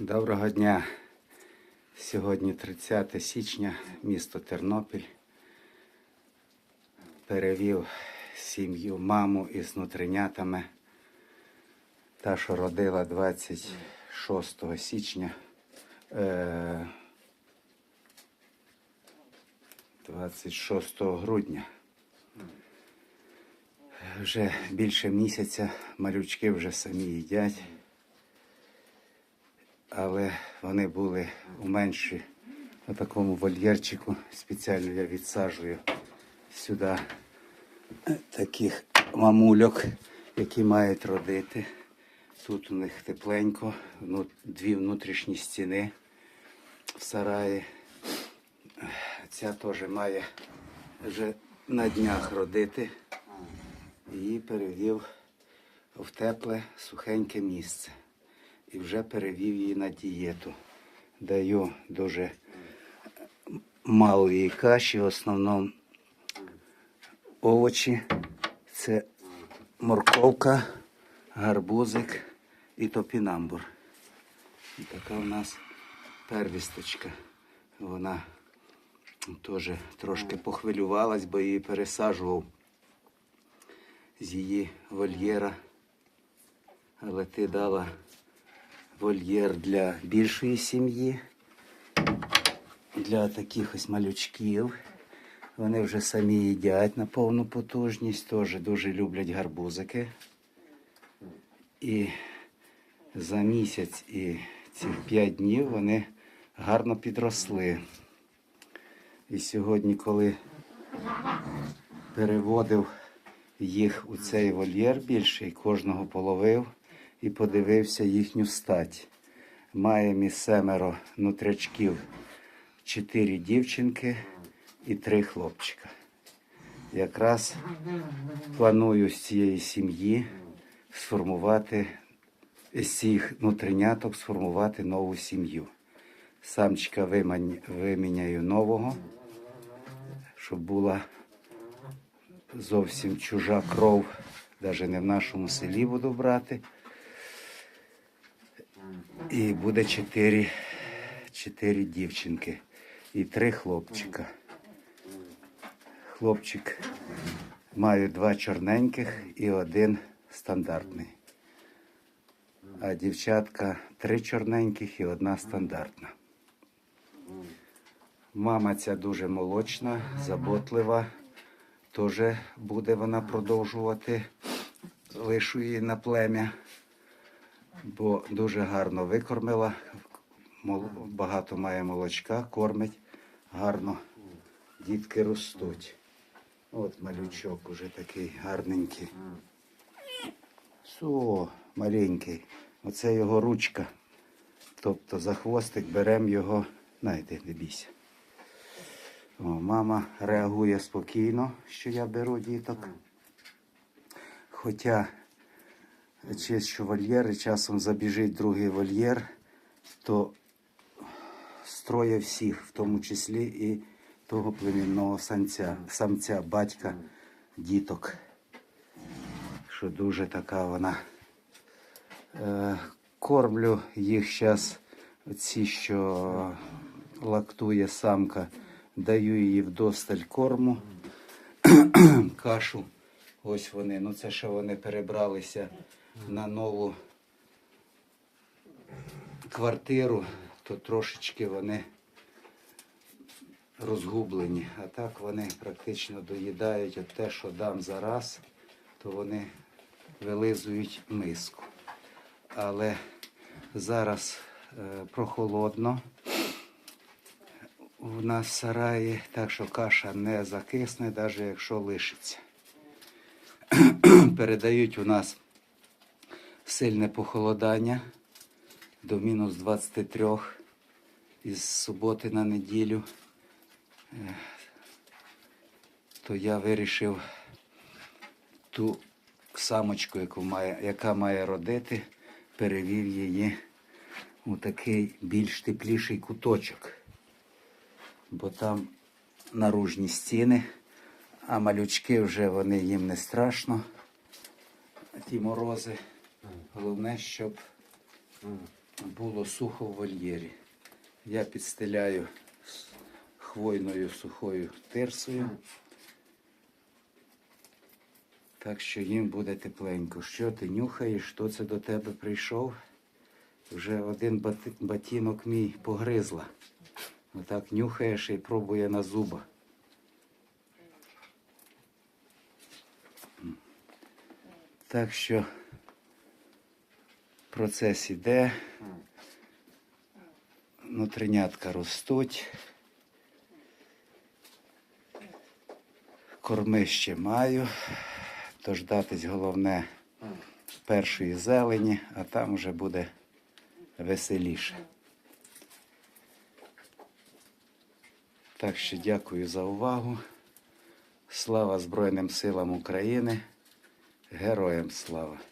Доброго дня. Сьогодні 30 січня, місто Тернопіль. Перевів сім'ю, маму із внутрінятами. Та, що родила 26 січня. Е, 26 грудня. Вже більше місяця малючки вже самі їдять але вони були у менші у такому вольєрчику. Спеціально я відсаджую сюди таких мамульок, які мають родити. Тут у них тепленько, дві внутрішні стіни в сараї. Ця теж має вже на днях родити. Її перевів в тепле, сухеньке місце і вже перевів її на дієту. Даю дуже мало їй каші, в основному овочі. Це морковка, гарбузик і топінамбур. І така у нас первісточка. Вона теж трошки похвилювалась, бо її пересаджував з її вольєра. Але ти дала вольєр для більшої сім'ї, для таких ось малючків. Вони вже самі їдять на повну потужність, теж дуже люблять гарбузики. І за місяць і цих п'ять днів вони гарно підросли. І сьогодні, коли переводив їх у цей вольєр більший, кожного половив і подивився їхню стать. Маємо семеро нутрячків, чотири дівчинки і три хлопчика. Якраз планую з цієї сім'ї сформувати з цих нутриняток сформувати нову сім'ю. Самчика виміняю нового, щоб була зовсім чужа кров, навіть не в нашому селі буду брати. І буде чотири, чотири дівчинки і три хлопчика. Хлопчик маю два чорненьких і один стандартний. А дівчатка три чорненьких і одна стандартна. Мама ця дуже молочна, заботлива. Теж буде вона продовжувати. Лишу її на плем'я бо дуже гарно викормила, багато має молочка, кормить гарно. Дітки ростуть. От малючок уже такий гарненький. Со, маленький. Оце його ручка. Тобто за хвостик беремо його. Найди, не бійся. О, мама реагує спокійно, що я беру діток. Хоча чищу вольєр і часом забіжить другий вольєр, то строє всіх, в тому числі і того племінного самця, самця, батька, діток. Що дуже така вона. Е, кормлю їх зараз, ці, що лактує самка, даю їй вдосталь корму, кашу. Ось вони. Ну це що вони перебралися на нову квартиру, то трошечки вони розгублені. А так вони практично доїдають от те, що дам зараз, то вони вилизують миску. Але зараз е, прохолодно. У нас в сараї, так що каша не закисне, навіть якщо лишиться. Передають у нас сильне похолодання до мінус 23 із суботи на неділю. Е, То я вирішив ту самочку, яку має, яка має родити, перевів її у такий більш тепліший куточок. Бо там наружні стіни, а малючки вже вони їм не страшно. Ті морози. Головне, щоб було сухо в вольєрі. Я підстеляю хвойною сухою тирсою. Так що їм буде тепленько. Що ти нюхаєш? Хто це до тебе прийшов? Вже один бати- батінок мій погризла. Отак нюхаєш і пробує на зуба. Так що процес іде. Внутрінятка ростуть. Корми ще маю. Дождатись головне першої зелені, а там вже буде веселіше. Так що дякую за увагу. Слава Збройним силам України. Героям слава!